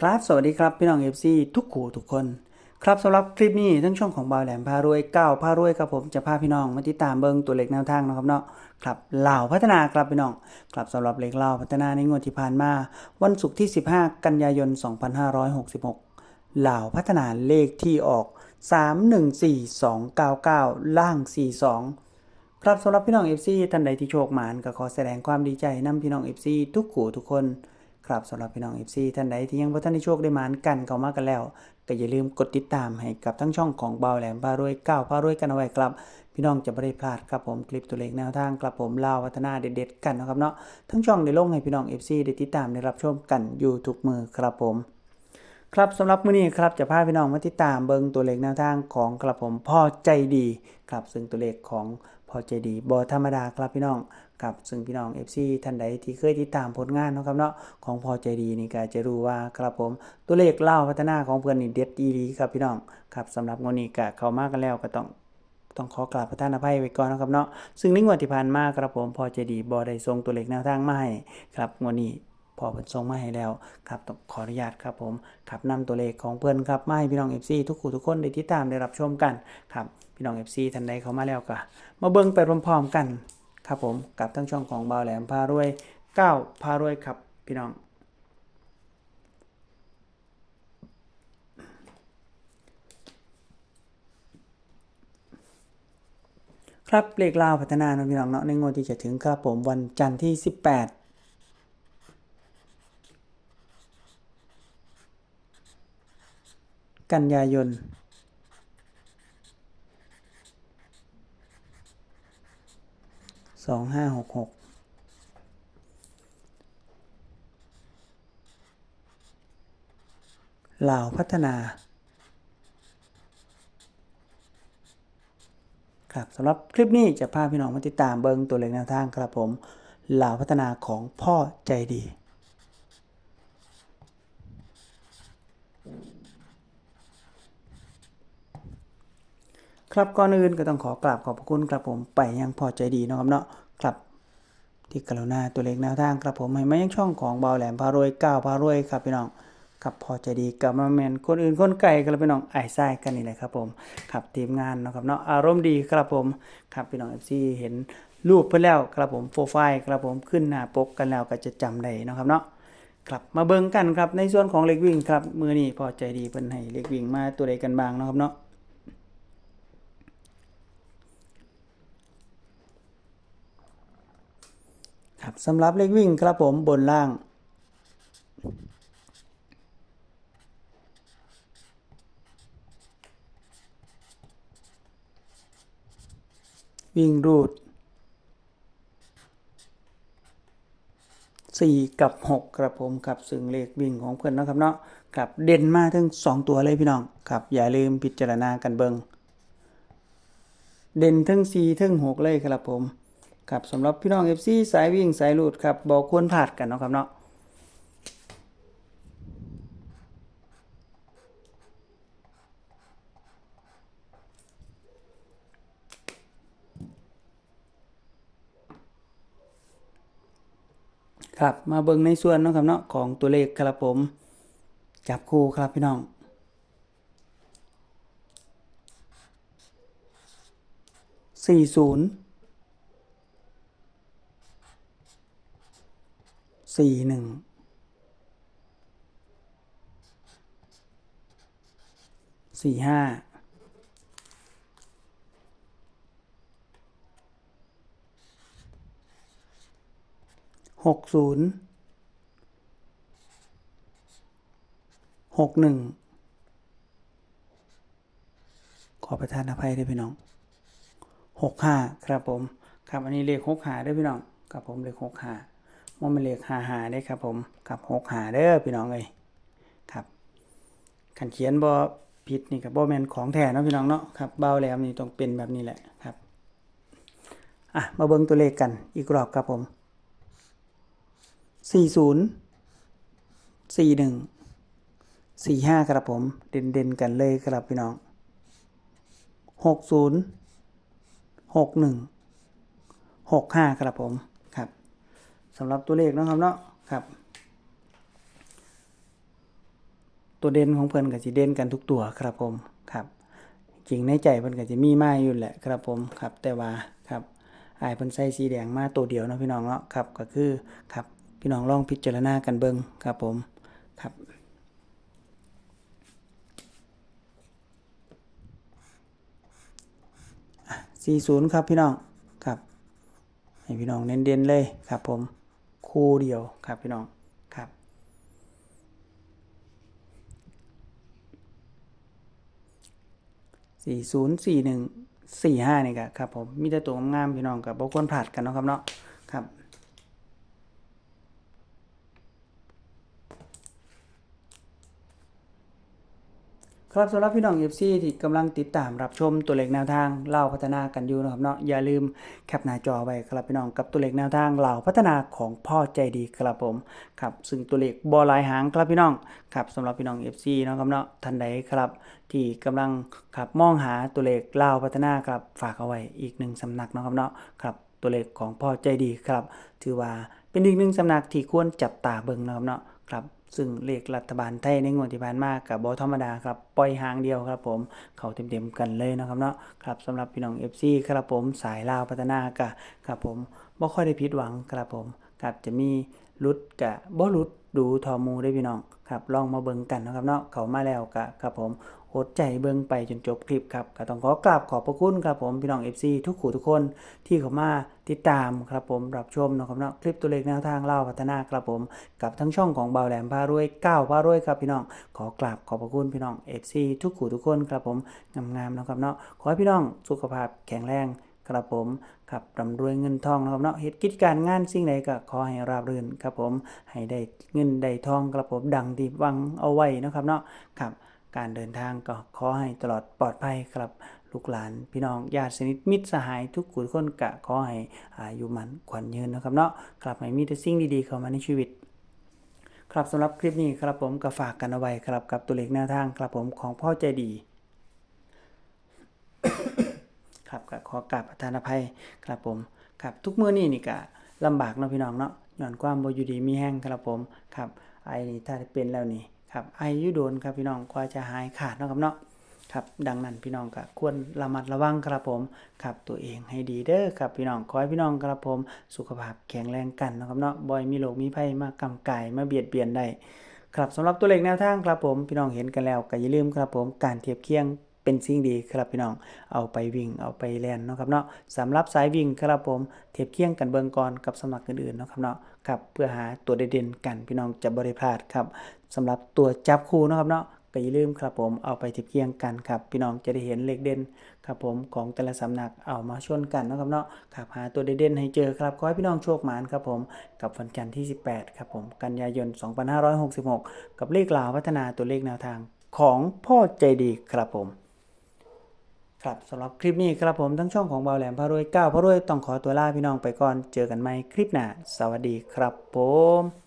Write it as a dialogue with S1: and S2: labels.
S1: ครับสวัสดีครับพี่น้อง FC ทุกขู่ทุกคน ครับสำหรับคลิปนี้ทั้งช่องของบาวแหลมพารวยเก้าพารวยครับผมจะพาพี่น้องมาติดตามเบิงตัวเลขแนวทางนะครับเนาะครับเหล่าพัฒนาครับพี่น้องครับสำหรับเลขเหล่าพัฒนาในงวดที่ผ่านมา วันศุกร์ที่ 15 กันยายน 2566เหล่าพัฒนาเลขที่ออก 314299 ล่าง 42ครับสำหรับพี่น้อง FC ท่านใดที่โชคหมานก็ขอแสดงความดีใจนำพี่น้อง FC ทุกขู่ทุกคน ครับสำหรับพี่น้อง FC ท่านใดที่ยังบ่ทันได้โชคได้หมานกันเข้ามากันแล้ว ก็อย่าลืมกดติดตามให้กับทั้งช่องของเบาแหลมพารวยก้าวพารวยกันเอาไว้ครับ พี่น้องจะไม่ได้พลาดครับผมคลิปตัวเลขแนวทางครับผมลาววัฒนาเด็ดๆกันนะครับเนาะทั้งช่องได้ลงให้พี่น้อง FC ได้ติดตามได้รับชมกันอยู่ทุกมือครับผมครับสำหรับมื้อนี้ครับจะพาพี่น้องมาติดตามเบิงตัวเลขแนวทางของกระผมพ่อใจดีครับซึ่งตัวเลขของพ่อใจดีบอธรรมดาครับพี่น้อง ครับซึ่งพี่น้อง FC ท่านใดที่เคยติดตามผลงานนะครับเนาะของพอใจดีนี่ก็จะรู้ว่าครับผมตัวเลขเล่าพัฒนาของเพื่อนนี่เด็ดอีหลีครับพี่น้องครับสำหรับงวดนี้ก็เข้ามากันแล้วก็ต้องต้องขอกราบประท่านอภัยไว้ก่อนนะครับเนาะซึ่งในงวดที่ผ่านมาครับผมพอใจดีบอได้ส่งตัวเลขแนวทางมาให้ครับงวดนี้พอเพิ่นส่งมาให้แล้วครับต้องขออนุญาตครับผมครับนำตัวเลขของเพื่อนครับมาให้พี่น้อง FC ทุกคู่ทุกคนได้ติดตามได้รับชมกันครับพี่น้อง FC ท่านใดเข้ามาแล้วก็มาเบิ่งไปพร้อมๆกัน ครับผมกับทั้งช่องของบาวแหลมพารวยก้าพารวยครับพี่น้อง ครับเลขลาวพัฒนานะพี่น้องเนาะในงวดที่จะถึงครับผมวันจันทร์ที่ 18กันยายน สองห้าหกหกลาวพัฒนาครับสำหรับคลิปนี้จะพาพี่น้องมาติดตามเบิงตัวเลขแนวทางครับผมเหล่าพัฒนาของพ่อใจดี ครับก่อนอื่นก็ต้องขอกราบขอบพระคุณครับผมไปยังพอใจดีนะครับเนาะครับที่กรุณาตัวเลขแนวทางครับผมให้มายังช่องของเบาแหลมพารวยก้าวพารวยครับพี่น้องครับพอใจดีกับมาแมนคนอื่นคนไกลกันแล้วพี่น้องไอ้ไส้กันนี่แหละครับผมครับทีมงานนะครับเนาะอารมณ์ดีครับผมครับพี่น้องเอฟซีเห็นรูปเพื่อแล้วครับผมโปรไฟล์ครับผมขึ้นหน้าปกกันแล้วก็จะจำได้นะครับเนาะครับมาเบิ่งกันครับในส่วนของเล็กวิ่งครับมือนี้พอใจดีเพิ่นให้เล็กวิ่งมาตัวใดกันบ้างนะครับเนาะครับ สำหรับเล็กวิ่งครับผมบนล่าง วิ่งรูดสี่กับหกครับผมครับซึ่งเลขวิ่งของเพื่อนนะครับเนาะครับเด่นมาถึงสองตัวเลยพี่น้องครับอย่าลืมพิจารณากันเบิงเด่นทั้งสี่ทั้งหกเลยครับผม ครับสำหรับพี่น้อง FC สายวิ่งสายลูดครับบอกควรพลาดกันเนาะครับเนาะครับมาเบิ่งในส่วนเนาะครับเนาะของตัวเลขครับผม จับคู่ครับพี่น้องสี่ศูนย์ สี่หนึ่งสี่ห้าหกศูนย์หกหนึ่งขอประทานอภัยด้วยพี่น้องหกห้าครับผม ครับอันนี้เลขหกหาด้อพี่น้อง ครับผมเลขหกหา มันเป็นเลขหาหาได้ครับผมครับหกหาเด้อพี่น้องเลยครับขันเขียนบอผิดนี่กับบ่แมนของแท้เนาะพี่น้องเนาะครับเบาแหลมนี่ต้องเป็นแบบนี้แหละครับอะมาเบิ่งตัวเลขกันอีกรอบครับผมสี่ศูนย์สี่หนึ่งสี่ห้าครับผมเด่นเด่นกันเลยครับพี่น้องหกศูนย์หกหนึ่งหกห้าครับผม สำหรับตัวเลขนะครับเนาะครับ ตัวเด่นของเพิ่นก็สิเด่นกันทุกตัวครับผมครับจริงในใจเพิ่นก็จะมีมาอยู่แหละครับผมครับ แต่ว่าครับอายเพิ่นใส่สีแดงมาตัวเดียวนะพี่น้องเนาะครับก็คือครับพี่น้องลองพิจารณากันเบิ่งครับผมครับ40 ครับพี่น้องครับ ให้พี่น้องเน้นๆเลยครับผม คู่เดียวครับพี่น้องครับสี่ศูนย์สี่หนึ่งสี่ห้านี่ครับครับผมมีแต่ตัวงามพี่น้องกับ่ควรพลาดกันเนาะครับเนาะ ครับสำหรับพี่น้อง FC ที่กำลังติดตามรับชมตัวเลขแนวทางเล่าพัฒนากันอยู่นะครับเนาะอย่าลืมแคปหน้าจอไว้ครับพี่น้องกับตัวเลขแนวทางเล่าพัฒนาของพ่อใจดีครับผมครับซึ่งตัวเลขบอลายหางครับพี่น้องครับสำหรับพี่น้อง FC เนะครับเนาะท่านใดครับ ที่กำลังครับมองหาตัวเลขเล่าพัฒนาครับฝากเอาไว้อีกหนึ่งสำนักนะครับเนาะครับตัวเลขของพ่อใจดีครับ ถือว่าเป็นอีกหนึ่งสำนักที่ควรจับตาเบิ่งนะครับเนาะครับ ซึ่งเลขรัฐบาลไทยในงวดที่ผ่านมากับบอธรรมดาครับปล่อยหางเดียวครับผมเขาเต็มๆกันเลยนะครับเนาะครับสำหรับพี่น้อง FC ครับผมสายลาวพัฒนากะครับผมบ่ค่อยได้ผิดหวังครับผมครับจะมีรุดกะบ่รุด ดูทอมูได้พี่น้องครับลองมาเบิ่งกันนะครับเนาะเขามาแล้วกะครับผมอดใจเบิ่งไปจนจบคลิปครับก็ต้องขอกราบขอบพระคุณครับผมพี่น้อง FC ทุกขู่ทุกคนที่เข้ามาติดตามครับผมรับชมนะครับเนาะคลิปตัวเลขแนวทางเล่าพัฒนาครับผมกับทั้งช่องของเบาแหลมพารวยก้าวพารวยครับพี่น้องขอกราบขอบพระคุณพี่น้อง FC ทุกขู่ทุกคนครับผมงามๆนะครับเนาะขอให้พี่น้องสุขภาพแข็งแรง ครับผมครับร่ำรวยเงินทองนะครับเนาะเฮ็ดกิจการงานสิ่งใดก็ขอให้ราบรื่นครับผมให้ได้เงินได้ทองครับผมดังที่วังเอาไว้นะครับเนาะครับการเดินทางก็ขอให้ตลอดปลอดภัยครับลูกหลานพี่น้องญาติสนิทมิตรสหายทุกขุทุกคนกะขอให้อายุมันขวัญยืนนะครับเนาะครับให้มีแต่สิ่งดีๆเข้ามาในชีวิต ครับสำหรับคลิปนี้ครับผมก็ฝากกันเอาไว้ครับกับตัวเลขแนวทางครับผมของพ่อใจดี ครับก็ขอกราบประทานอภัยครับผมครับทุกมื้อนี้นี่ก็ลำบากเนาะพี่น้องเนาะย้อนความบ่อยู่ดีมีแห้งครับผมครับไอนี่ถ้าเป็นแล้วนี่ครับไออยู่โดนครับพี่น้องกว่าจะหายขาดเนาะครับเนาะครับดังนั้นพี่น้องก็ควรระมัดระวังครับผมครับตัวเองให้ดีเด้อครับพี่น้องขอให้พี่น้องครับผมสุขภาพแข็งแรงกันนะครับเนาะบ่อยมีโรคมีภัยมากำกายมาเบียดเบียนได้ครับสำหรับตัวเลขแนวทางครับผมพี่น้องเห็นกันแล้วก็อย่าลืมครับผมการเทียบเคียง เป็นสิ่งดีครับพี่น้อง เอาไปวิ่งเอาไปแล่นเนาะครับเนาะสำหรับสายวิ่งครับผมเทียบเคียงกันเบิ่งก่อนกับสำนักอื่นๆเนาะครับเนาะครับเพื่อหาตัวเด่นๆกันพี่น้องจะบ่ได้พลาดครับสำหรับตัวจับคู่เนาะครับเนาะก็อย่าลืมครับผมเอาไปเทียบเคียงกันครับพี่น้องจะได้เห็นเลขเด่นครับผมของแต่ละสำนักเอามาชนกันเนาะครับเนาะครับหาตัวเด่นๆให้เจอครับขอให้พี่น้องโชคหมานครับผมกับวันจันทร์ที่ 18ครับผมกันยายน 2566 กับเลขลาวพัฒนาตัวเลขแนวทางของพ่อใจดีครับผม ครับสำหรับคลิปนี้ครับผมทั้งช่องของเบาแหลมพารวยก้าวพารวยต้องขอตัวลาพี่น้องไปก่อนเจอกันใหม่คลิปหน้าสวัสดีครับผม